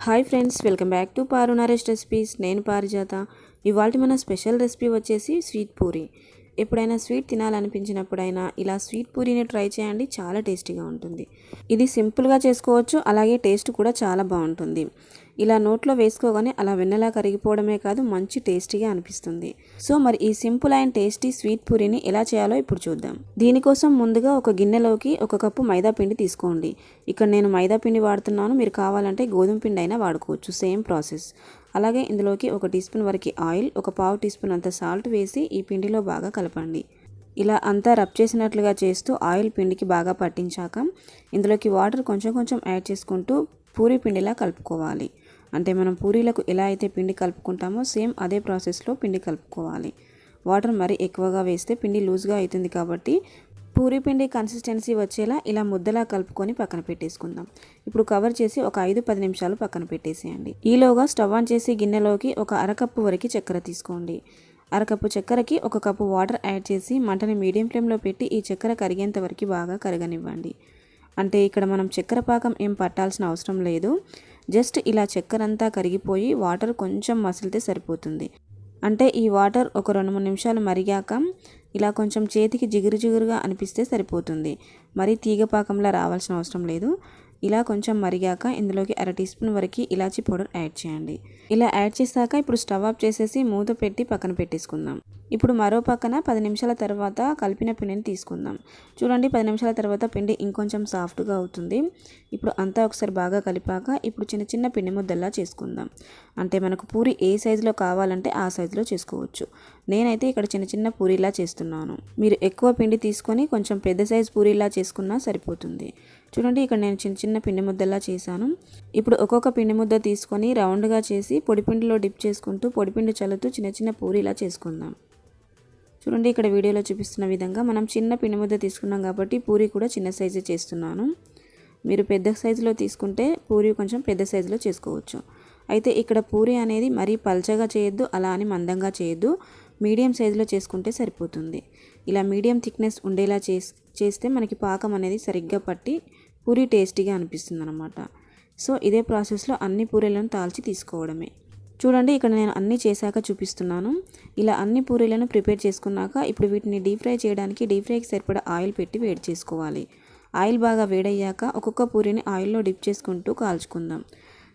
Hi friends welcome back to Paru Naresh recipes. నేను పారిజాత. ఇవాళ మన స్పెషల్ రెసిపీ వచ్చేసి స్వీట్ పూరి. ఎప్పుడైనా స్వీట్ తినాలనిపించినప్పుడైనా ఇలా స్వీట్ పూరీని ట్రై చేయండి చాలా టేస్టీగా ఉంటుంది. ఇది సింపుల్గా చేసుకోవచ్చు అలాగే టేస్ట్ కూడా చాలా బాగుంటుంది. ఇలా నోట్లో వేసుకోగానే అలా వెన్నెలా కరిగిపోవడమే కాదు మంచి టేస్టీగా అనిపిస్తుంది. సో మరి ఈ సింపుల్ అండ్ టేస్టీ స్వీట్ పూరీని ఎలా చేయాలో ఇప్పుడు చూద్దాం. దీనికోసం ముందుగా ఒక గిన్నెలోకి ఒక కప్పు మైదా పిండి తీసుకోండి. ఇక్కడ నేను మైదా పిండి వాడుతున్నాను మీరు కావాలంటే గోధుమ పిండి అయినా వాడుకోవచ్చు. Same process. అలాగే ఇందులోకి ఒక టీ స్పూన్ వరకు ఆయిల్ ఒక పావు టీ స్పూన్ అంత సాల్ట్ వేసి ఈ పిండిలో బాగా కలపండి. ఇలా అంతా రబ్ చేసినట్లుగా చేస్తూ ఆయిల్ పిండికి బాగా పట్టించాక ఇందులోకి వాటర్ కొంచెం కొంచెం యాడ్ చేసుకుంటూ పూరి పిండిలా కలుపుకోవాలి. అంటే మనం పూరీలకు ఎలా అయితే పిండి కలుపుకుంటామో సేమ్ అదే ప్రాసెస్లో పిండి కలుపుకోవాలి. వాటర్ మరి ఎక్కువగా వేస్తే పిండి లూజ్గా అవుతుంది కాబట్టి పూరి పిండి కన్సిస్టెన్సీ వచ్చేలా ఇలా ముద్దలా కలుపుకొని పక్కన పెట్టేసుకుందాం. ఇప్పుడు కవర్ చేసి ఒక ఐదు పది నిమిషాలు పక్కన పెట్టేసేయండి. ఈలోగా స్టవ్ ఆన్ చేసి గిన్నెలోకి ఒక అరకప్పు వరకు చక్కెర తీసుకోండి. అరకప్పు చక్కెరకి ఒక కప్పు వాటర్ యాడ్ చేసి మంటని మీడియం ఫ్లేమ్లో పెట్టి ఈ చక్కెర కరిగేంత వరకు బాగా కరగనివ్వండి. అంటే ఇక్కడ మనం చక్కెర పాకం ఏం పట్టాల్సిన అవసరం లేదు. జస్ట్ ఇలా చక్కెర అంతా కరిగిపోయి వాటర్ కొంచెం మసిలితే సరిపోతుంది. అంటే ఈ వాటర్ ఒక రెండు మూడు నిమిషాలు మరిగాక ఇలా కొంచెం చేతికి జిగురు జిగురుగా అనిపిస్తే సరిపోతుంది. మరి తీగ పాకంలా రావాల్సిన అవసరం లేదు. ఇలా కొంచెం మరిగాక ఇందులోకి అర టీ స్పూన్ వరకు ఇలాచీ పౌడర్ యాడ్ చేయండి. ఇలా యాడ్ చేశాక ఇప్పుడు స్టవ్ ఆఫ్ చేసేసి మూత పెట్టి పక్కన పెట్టేసుకుందాం. ఇప్పుడు మరో పక్కన పది నిమిషాల తర్వాత కలిపిన పిండిని తీసుకుందాం. చూడండి పది నిమిషాల తర్వాత పిండి ఇంకొంచెం సాఫ్ట్గా అవుతుంది. ఇప్పుడు అంతా ఒకసారి బాగా కలిపాక ఇప్పుడు చిన్న చిన్న పిండి ముద్దల్లా చేసుకుందాం. అంటే మనకు పూరి ఏ సైజులో కావాలంటే ఆ సైజులో చేసుకోవచ్చు. నేనైతే ఇక్కడ చిన్న చిన్న పూరిలా చేస్తున్నాను. మీరు ఎక్కువ పిండి తీసుకొని కొంచెం పెద్ద సైజు పూరిలా చేసుకున్నా సరిపోతుంది. చూడండి ఇక్కడ నేను చిన్న చిన్న పిండి ముద్దలా చేశాను. ఇప్పుడు ఒక్కొక్క పిండి ముద్ద తీసుకొని రౌండ్గా చేసి పొడిపిండిలో డిప్ చేసుకుంటూ పొడిపిండి చల్లుతూ చిన్న చిన్న పూరిలా చేసుకుందాం. చూడండి ఇక్కడ వీడియోలో చూపిస్తున్న విధంగా మనం చిన్న పిండి ముద్ద తీసుకున్నాం కాబట్టి పూరి కూడా చిన్న సైజు చేస్తున్నాను. మీరు పెద్ద సైజులో తీసుకుంటే పూరి కొంచెం పెద్ద సైజులో చేసుకోవచ్చు. అయితే ఇక్కడ పూరి అనేది మరీ పల్చగా చేయొద్దు అలా అని మందంగా చేయొద్దు. మీడియం సైజులో చేసుకుంటే సరిపోతుంది. ఇలా మీడియం థిక్నెస్ ఉండేలా చేస్తే మనకి పాకం అనేది సరిగ్గా పట్టి పూరి టేస్టీగా అనిపిస్తుంది అనమాట సో ఇదే ప్రాసెస్లో అన్ని పూరీలను తాల్చి తీసుకోవడమే. చూడండి ఇక్కడ నేను అన్నీ చేశాక చూపిస్తున్నాను. ఇలా అన్ని పూరీలను ప్రిపేర్ చేసుకున్నాక ఇప్పుడు వీటిని డీప్ ఫ్రై చేయడానికి డీప్ ఫ్రైకి సరిపడా ఆయిల్ పెట్టి వేడి చేసుకోవాలి. ఆయిల్ బాగా వేడయ్యాక ఒక్కొక్క పూరిని ఆయిల్లో డిప్ చేసుకుంటూ కాల్చుకుందాం.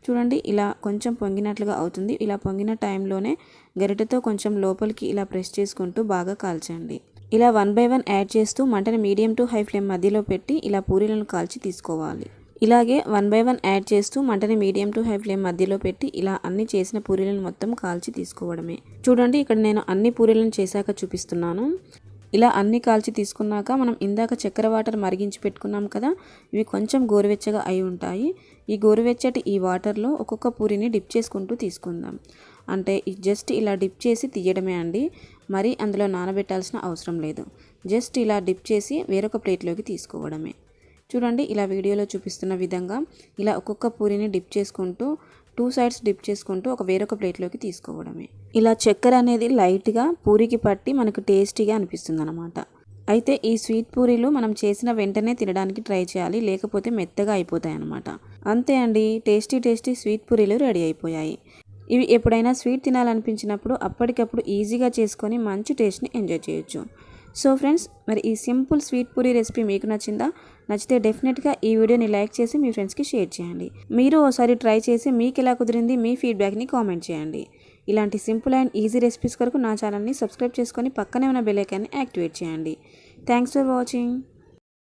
చూడండి ఇలా కొంచెం పొంగినట్లుగా అవుతుంది. ఇలా పొంగిన టైంలోనే గరిటెతో కొంచెం లోపలికి ఇలా ప్రెస్ చేసుకుంటూ బాగా కాల్చండి. ఇలా వన్ బై వన్ యాడ్ చేస్తూ మంటని మీడియం టు హై ఫ్లేమ్ మధ్యలో పెట్టి ఇలా పూరీలను కాల్చి తీసుకోవాలి. ఇలాగే వన్ బై వన్ యాడ్ చేస్తూ మంటని మీడియం టు హై ఫ్లేమ్ మధ్యలో పెట్టి ఇలా అన్ని చేసిన పూరీలను మొత్తం కాల్చి తీసుకోవడమే. చూడండి ఇక్కడ నేను అన్ని పూరీలను చేశాక చూపిస్తున్నాను. ఇలా అన్ని కాల్చి తీసుకున్నాక మనం ఇందాక చక్కెర వాటర్ మరిగించి పెట్టుకున్నాం కదా ఇవి కొంచెం గోరువెచ్చగా అయి ఉంటాయి. ఈ గోరువెచ్చటి ఈ వాటర్లో ఒక్కొక్క పూరిని డిప్ చేసుకుంటూ తీసుకుందాం. అంటే జస్ట్ ఇలా డిప్ చేసి తీయడమే అండి. మరి అందులో నానబెట్టాల్సిన అవసరం లేదు. జస్ట్ ఇలా డిప్ చేసి వేరొక ప్లేట్లోకి తీసుకోవడమే. చూడండి ఇలా వీడియోలో చూపిస్తున్న విధంగా ఇలా ఒక్కొక్క పూరిని డిప్ చేసుకుంటూ టూ సైడ్స్ డిప్ చేసుకుంటూ ఒక వేరొక ప్లేట్లోకి తీసుకోవడమే. ఇలా చక్కెర అనేది లైట్గా పూరికి పట్టి మనకు టేస్టీగా అనిపిస్తుంది అనమాట అయితే ఈ స్వీట్ పూరీలు మనం చేసిన వెంటనే తినడానికి ట్రై చేయాలి లేకపోతే మెత్తగా అయిపోతాయి అనమాట అంతే అండి టేస్టీ టేస్టీ స్వీట్ పూరీలు రెడీ అయిపోయాయి. ఇవి ఎప్పుడైనా స్వీట్ తినాలనిపించినప్పుడు అప్పటికప్పుడు ఈజీగా చేసుకొని మంచి టేస్ట్ని ఎంజాయ్ చేయొచ్చు. సో ఫ్రెండ్స్ మరి ఈ సింపుల్ స్వీట్ పూరి రెసిపీ మీకు నచ్చిందా? నచ్చితే డెఫినెట్గా ఈ వీడియోని లైక్ చేసి మీ ఫ్రెండ్స్కి షేర్ చేయండి. మీరు ఓసారి ట్రై చేసి మీకు ఎలా కుదిరింది మీ ఫీడ్బ్యాక్ని కామెంట్ చేయండి. ఇలాంటి సింపుల్ అండ్ ఈజీ రెసిపీస్ కొరకు నా ఛానల్ని సబ్స్క్రైబ్ చేసుకొని పక్కనే ఉన్న బెల్ ఐకాన్ని యాక్టివేట్ చేయండి. Thanks for watching.